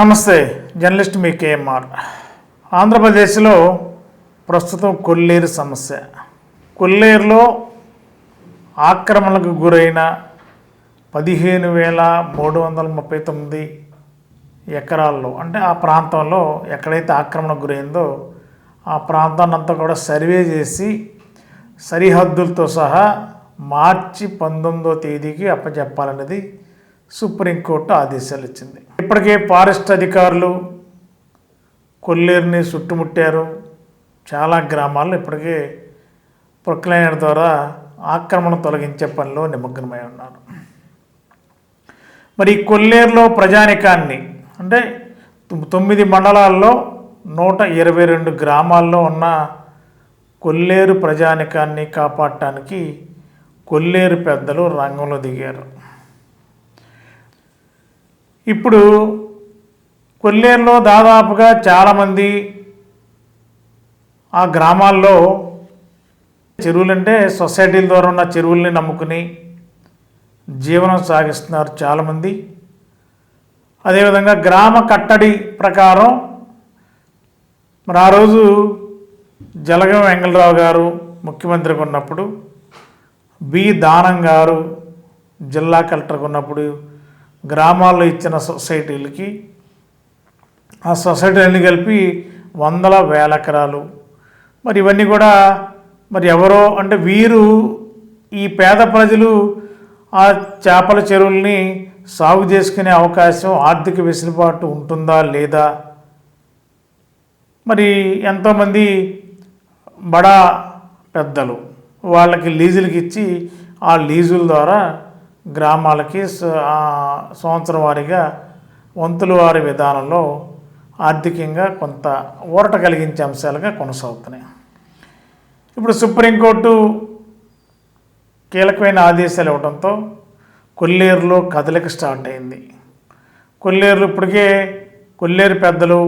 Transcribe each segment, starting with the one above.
నమస్తే జర్నలిస్ట్ మీ కేఎంఆర్. ఆంధ్రప్రదేశ్లో ప్రస్తుతం కొల్లేరు సమస్య. కొల్లేరులో ఆక్రమణకు గురైన పదిహేను వేల మూడు వందల ముప్పై తొమ్మిది ఎకరాల్లో అంటే ఆ ప్రాంతంలో ఎక్కడైతే ఆక్రమణకు గురైందో ఆ ప్రాంతాన్ని అంతా కూడా సర్వే చేసి సరిహద్దులతో సహా మార్చి పంతొమ్మిదో తేదీకి అప్పచెప్పాలన్నది సుప్రీంకోర్టు ఆదేశాలు ఇచ్చింది ఇప్పటికే ఫారెస్ట్ అధికారులు కొల్లేరుని చుట్టుముట్టారు. చాలా గ్రామాల్లో ఇప్పటికే ప్రొక్లైనర్ ద్వారా ఆక్రమణ తొలగించే పనిలో నిమగ్నమై ఉన్నారు. మరి కొల్లేరులో ప్రజానికాన్ని అంటే తొమ్- తొమ్మిది మండలాల్లో నూట ఇరవై రెండు గ్రామాల్లో ఉన్న కొల్లేరు ప్రజానికాన్ని కాపాడటానికి కొల్లేరు పెద్దలు రంగంలో దిగారు. ఇప్పుడు కొల్లేరులో దాదాపుగా చాలామంది ఆ గ్రామాల్లో చెరువులంటే సొసైటీల ద్వారా ఉన్న చెరువుల్ని నమ్ముకుని జీవనం సాగిస్తున్నారు చాలామంది. అదేవిధంగా గ్రామ కట్టడి ప్రకారం మరి ఆ రోజు జలగం వెంగళరావు గారు ముఖ్యమంత్రిగా ఉన్నప్పుడు బి. దానం గారు జిల్లా కలెక్టర్గా ఉన్నప్పుడు గ్రామాల్లో ఇచ్చిన సొసైటీలకి ఆ సొసైటీలన్నీ కలిపి వందల వేల ఎకరాలు. మరి ఇవన్నీ కూడా మరి ఎవరో అంటే వీరు ఈ పేద ప్రజలు ఆ చేపల చెరువుల్ని సాగు చేసుకునే అవకాశం ఆర్థిక వెసులుబాటు ఉంటుందా లేదా? మరి ఎంతోమంది బడా పెద్దలు వాళ్ళకి లీజులకి ఇచ్చి ఆ లీజుల ద్వారా గ్రామాలకి సంవత్సరం వారీగా వంతుల వారి విధానంలో ఆర్థికంగా కొంత ఊరట కలిగించే అంశాలుగా కొనసాగుతున్నాయి. ఇప్పుడు సుప్రీంకోర్టు కీలకమైన ఆదేశాలు ఇవ్వడంతో కొల్లేరులో కదలిక స్టార్ట్ అయింది. కొల్లేరులో ఇప్పటికే కొల్లేరు పెద్దలు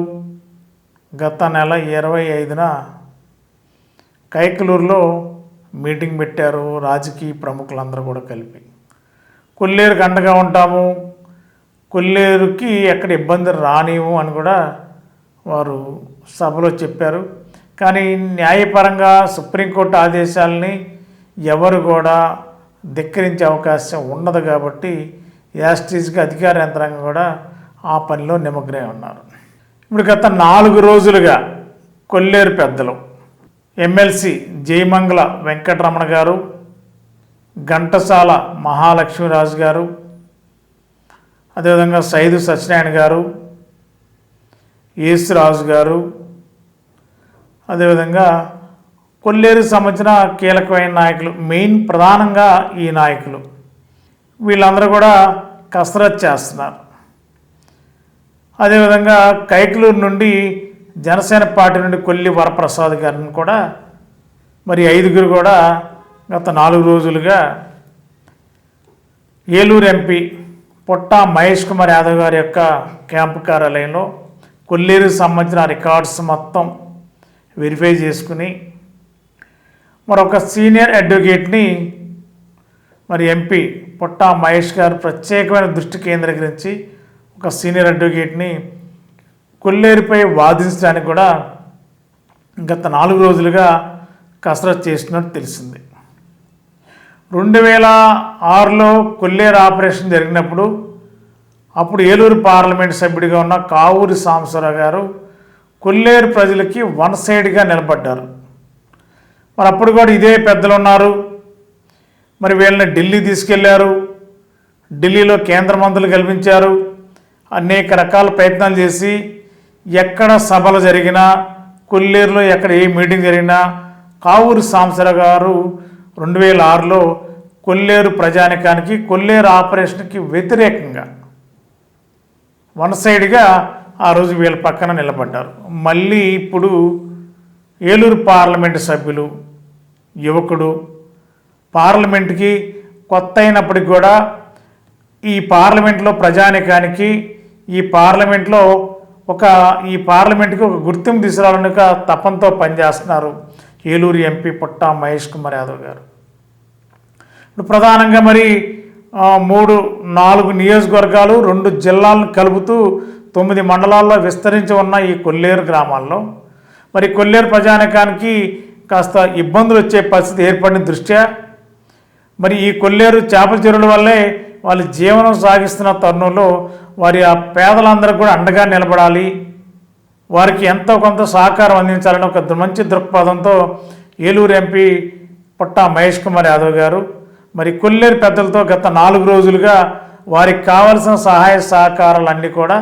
గత నెల ఇరవై ఐదున కైకలూరులో మీటింగ్ పెట్టారు. రాజకీయ ప్రముఖులందరూ కూడా కలిపి. కొల్లేరుకి అండగా ఉంటాము. కొల్లేరుకి ఎక్కడ ఇబ్బంది రానివ్వు అని కూడా వారు సభలో చెప్పారు. కానీ న్యాయపరంగా సుప్రీంకోర్టు ఆదేశాలని ఎవరు కూడా ధిక్కరించే అవకాశం ఉండదు కాబట్టి యాస్టీజ్కి అధికార యంత్రాంగం కూడా ఆ పనిలో నిమగ్నమై ఉన్నారు. ఇప్పుడు గత నాలుగు రోజులుగా కొల్లేరు పెద్దలు ఎమ్మెల్సీ జయమంగళ వెంకటరమణ గారు ఘంటసాల మహాలక్ష్మీరాజు గారు అదేవిధంగా సైదు సత్యనారాయణ గారు యేసురాజు గారు అదేవిధంగా కొల్లేరు సంబంధించిన కీలకమైన నాయకులు మెయిన్ ప్రధానంగా ఈ నాయకులు. వీళ్ళందరూ కూడా కసరత్ చేస్తున్నారు. అదేవిధంగా కైకలూరు నుండి జనసేన పార్టీ నుండి కొల్లి వరప్రసాద్ గారిని కూడా మరి ఐదుగురు కూడా గత నాలుగు రోజులుగా ఏలూరు ఎంపీ పొట్టా మహేష్ కుమార్ యాదవ్ గారి యొక్క క్యాంపు కార్యాలయంలో కొల్లేరుకు సంబంధించిన రికార్డ్స్ మొత్తం వెరిఫై చేసుకుని మరొక సీనియర్ అడ్వకేట్ని మరి ఎంపీ పొట్టా మహేష్ గారు ప్రత్యేకమైన దృష్టి కేంద్రీకరించి ఒక సీనియర్ అడ్వకేట్ని కొల్లేరుపై వాదించడానికి కూడా గత నాలుగు రోజులుగా కసరత్ చేసినట్టు తెలిసింది. రెండు వేల ఆరులో కొల్లేరు ఆపరేషన్ జరిగినప్పుడు అప్పుడు ఏలూరు పార్లమెంట్ సభ్యుడిగా ఉన్న కావూరి సాంబశివరావు గారు కొల్లేరు ప్రజలకి వన్ సైడ్గా నిలబడ్డారు. మరి అప్పుడు కూడా ఇదే పెద్దలు ఉన్నారు. మరి వీళ్ళని ఢిల్లీ తీసుకెళ్ళారు. ఢిల్లీలో కేంద్ర మంత్రులు కల్పించారు. అనేక రకాల ప్రయత్నాలు చేసి ఎక్కడ సభలు జరిగినా కొల్లేరులో ఎక్కడ ఏ మీటింగ్ జరిగినా కావూరి సాంబశివరావు గారు రెండు వేల ఆరులో కొల్లేరు ప్రజానికానికి కొల్లేరు ఆపరేషన్కి వ్యతిరేకంగా వన్ సైడ్గా ఆ రోజు వీళ్ళ పక్కన నిలబడ్డారు. మళ్ళీ ఇప్పుడు ఏలూరు పార్లమెంటు సభ్యులు యువకుడు పార్లమెంట్కి కొత్త అయినప్పటికి కూడా ఈ పార్లమెంట్లో ప్రజానికానికి ఈ పార్లమెంట్లో ఒక ఈ పార్లమెంట్కి ఒక గుర్తింపు తీసుకురావాలని తపంతో పనిచేస్తున్నారు ఏలూరు ఎంపీ పుట్టా మహేష్ కుమార్ యాదవ్ గారు. ప్రధానంగా మరి మూడు నాలుగు నియోజకవర్గాలు రెండు జిల్లాలను కలుపుతూ తొమ్మిది మండలాల్లో విస్తరించి ఉన్న ఈ కొల్లేరు గ్రామాల్లో. మరి కొల్లేరు ప్రజానికానికి కాస్త ఇబ్బందులు వచ్చే పరిస్థితి ఏర్పడిన దృష్ట్యా మరి ఈ కొల్లేరు చేపల చెరువుల వల్లే వాళ్ళు జీవనం సాగిస్తున్న తరుణంలో వారి ఆ పేదలందరూ కూడా అండగా నిలబడాలి. వారికి ఎంతో కొంత సహకారం అందించాలని ఒక మంచి దృక్పథంతో ఏలూరు ఎంపీ పుట్టా మహేష్ కుమార్ యాదవ్ గారు మరి కొల్లేరు పెద్దలతో గత నాలుగు రోజులుగా వారికి కావలసిన సహాయ సహకారాలన్నీ కూడా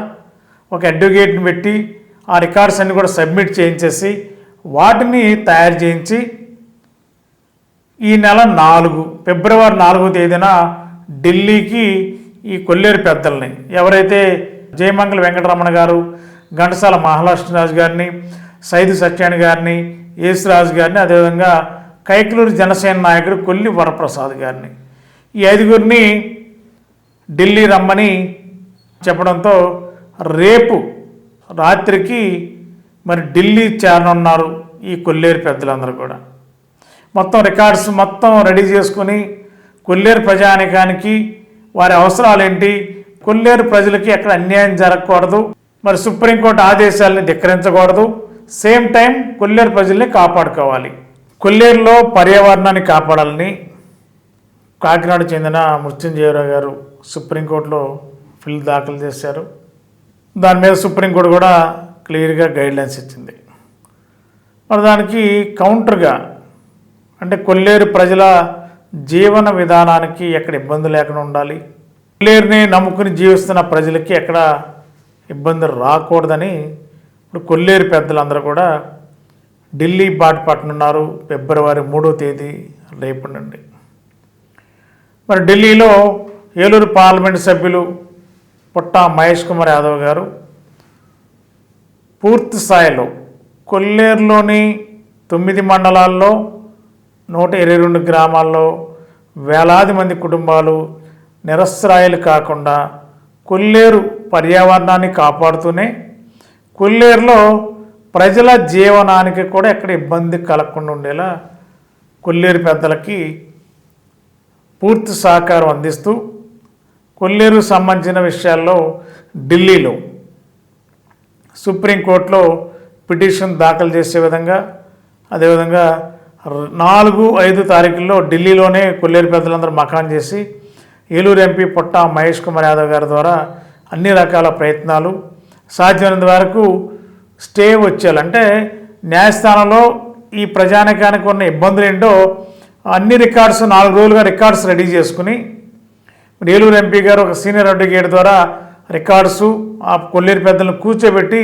ఒక అడ్వకేట్ని పెట్టి ఆ రికార్డ్స్ అన్ని కూడా సబ్మిట్ చేయించేసి వాటిని తయారు చేయించి ఈ నెల నాలుగు ఫిబ్రవరి నాలుగో తేదీన ఢిల్లీకి ఈ కొల్లేరు పెద్దల్ని ఎవరైతే జయమంగళ వెంకటరమణ గారు ఘంటసాల మహాలక్ష్మీరాజు గారిని సైదు సత్యాని గారిని యేసురాజు గారిని అదేవిధంగా కైకలూరు జనసేన నాయకుడు కొల్లి వరప్రసాద్ గారిని. ఈ ఐదుగురిని ఢిల్లీ రమ్మని చెప్పడంతో రేపు రాత్రికి మరి ఢిల్లీ చేరనున్నారు ఈ కొల్లేరు పెద్దలందరూ కూడా. మొత్తం రికార్డ్స్ మొత్తం రెడీ చేసుకుని కొల్లేరు ప్రజానికానికి వారి అవసరాలు ఏంటి కొల్లేరు ప్రజలకి ఎక్కడ అన్యాయం జరగకూడదు మరి సుప్రీంకోర్టు ఆదేశాలని ధిక్కరించకూడదు సేమ్ టైం కొల్లేరు ప్రజల్ని కాపాడుకోవాలి. కొల్లేరులో పర్యావరణాన్ని కాపాడాలని కాకినాడ చెందిన మృత్యుంజయరావు గారు సుప్రీంకోర్టులో ఫిల్ దాఖలు చేశారు. దాని మీద సుప్రీంకోర్టు కూడా క్లియర్గా గైడ్లైన్స్ ఇచ్చింది. మరి దానికి కౌంటర్గా అంటే కొల్లేరు ప్రజల జీవన విధానానికి ఎక్కడ ఇబ్బంది లేకుండా ఉండాలి? కొల్లేరుని నమ్ముకుని జీవిస్తున్న ప్రజలకి ఎక్కడ ఇబ్బంది రాకూడదని ఇప్పుడు కొల్లేరు పెద్దలందరూ కూడా ఢిల్లీ బాట పట్టనున్నారు ఫిబ్రవరి మూడో తేదీ రేపు నుండి మరి ఢిల్లీలో ఏలూరు పార్లమెంట్ సభ్యులు పుట్టా మహేష్ కుమార్ యాదవ్ గారు పూర్తి స్థాయిలో కొల్లేరులోని తొమ్మిది మండలాల్లో నూట ఇరవై రెండు గ్రామాల్లో వేలాది మంది కుటుంబాలు నిరస్రాయులు కాకుండా కొల్లేరు పర్యావరణాన్ని కాపాడుతూనే కొల్లేరులో ప్రజల జీవనానికి కూడా ఎక్కడ ఇబ్బంది కలగకుండా ఉండేలా కొల్లేరు పెద్దలకి పూర్తి సహకారం అందిస్తూ కొల్లేరు సంబంధించిన విషయాల్లో ఢిల్లీలో సుప్రీంకోర్టులో పిటిషన్ దాఖలు చేసే విధంగా అదేవిధంగా నాలుగు ఐదు తారీఖుల్లో ఢిల్లీలోనే కొల్లేరు పెద్దలందరూ మకాన్ చేసి ఏలూరు ఎంపీ పుట్ట మహేష్ కుమార్ యాదవ్ గారి ద్వారా అన్ని రకాల ప్రయత్నాలు సాధ్యమైనంత వరకు స్టే వచ్చేయాలి. అంటే న్యాయస్థానంలో ఈ ప్రజానికానికి ఉన్న ఇబ్బందులు ఏంటో అన్ని రికార్డ్స్ నాలుగు రోజులుగా రికార్డ్స్ రెడీ చేసుకుని ఏలూరు ఎంపీ గారు ఒక సీనియర్ అడ్వకేట్ ద్వారా రికార్డ్స్ ఆ కొల్లేరు పెద్దలను కూర్చోబెట్టి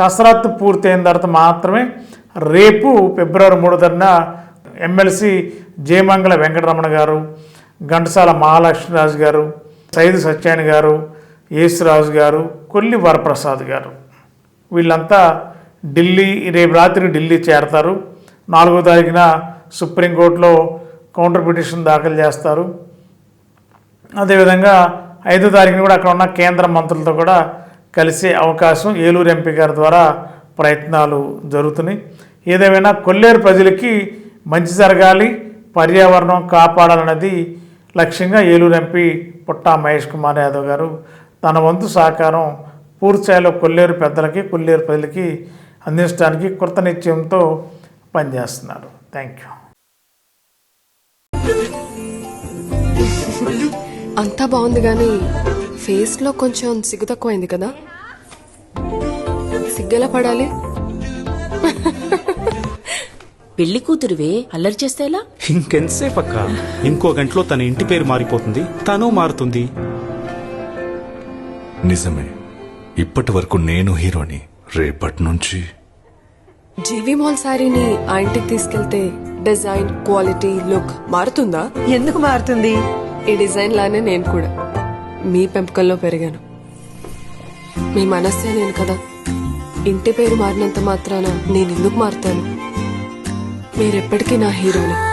కసరత్తు పూర్తయిన తర్వాత మాత్రమే రేపు ఫిబ్రవరి మూడో తారీఖున ఎమ్మెల్సీ జయమంగళ వెంకటరమణ గారు ఘంటసాల మహాలక్ష్మీరాజు గారు సైదు సత్యాయన్ గారు యేసురాజు గారు కొల్లి వరప్రసాద్ గారు. వీళ్ళంతా ఢిల్లీ రేపు రాత్రి ఢిల్లీ చేరతారు. నాలుగో తారీఖున సుప్రీంకోర్టులో కౌంటర్ పిటిషన్ దాఖలు చేస్తారు. అదేవిధంగా ఐదో తారీఖున కూడా అక్కడ ఉన్న కేంద్ర మంత్రులతో కూడా కలిసే అవకాశం ఏలూరు ఎంపీ గారి ద్వారా ప్రయత్నాలు జరుగుతున్నాయి. ఏదేమైనా కొల్లేరు ప్రజలకి మంచి జరగాలి పర్యావరణం కాపాడాలన్నది లక్ష్యంగా ఏలూరు ఎంపీ పుట్టా మహేష్ కుమార్ యాదవ్ గారు తన వంతు సహకారం పూర్తి స్థాయిలో కొల్లేరు పెద్దలకి కొల్లేరు ప్రజలకి అందించడానికి కృత నిశ్చయంతో పనిచేస్తున్నారు. థ్యాంక్ యూ అంతా బాగుంది కానీ ఫేస్లో కొంచెం సిగ్గు తక్కువైంది కదా? సిగ్గెలా పడాలి? పెళ్ళి కూతురువే? అల్లరి చేస్తే ఎలా? ఇంకెంతసేపు అక్క? ఇంకో గంటలో తన ఇంటి పేరు మారిపోతుంది తను మారుతుంది. నిజమే. ఇప్పటి వరకు నేను హీరోని రేపటి నుంచి జీవి మాల్ శారీని ఆ ఇంటికి తీసుకెళ్తే డిజైన్ క్వాలిటీ లుక్ మారుతుందా? ఎందుకు మారుతుంది? ఈ డిజైన్ లానే నేను కూడా. మీ పెంపకంలో పెరిగాను. మీ మనస్సే నేను కదా. ఇంటి పేరు మారినంత మాత్రాన నేను ఎందుకు మారుతాను? మీరెప్పటికీ నా హీరోని.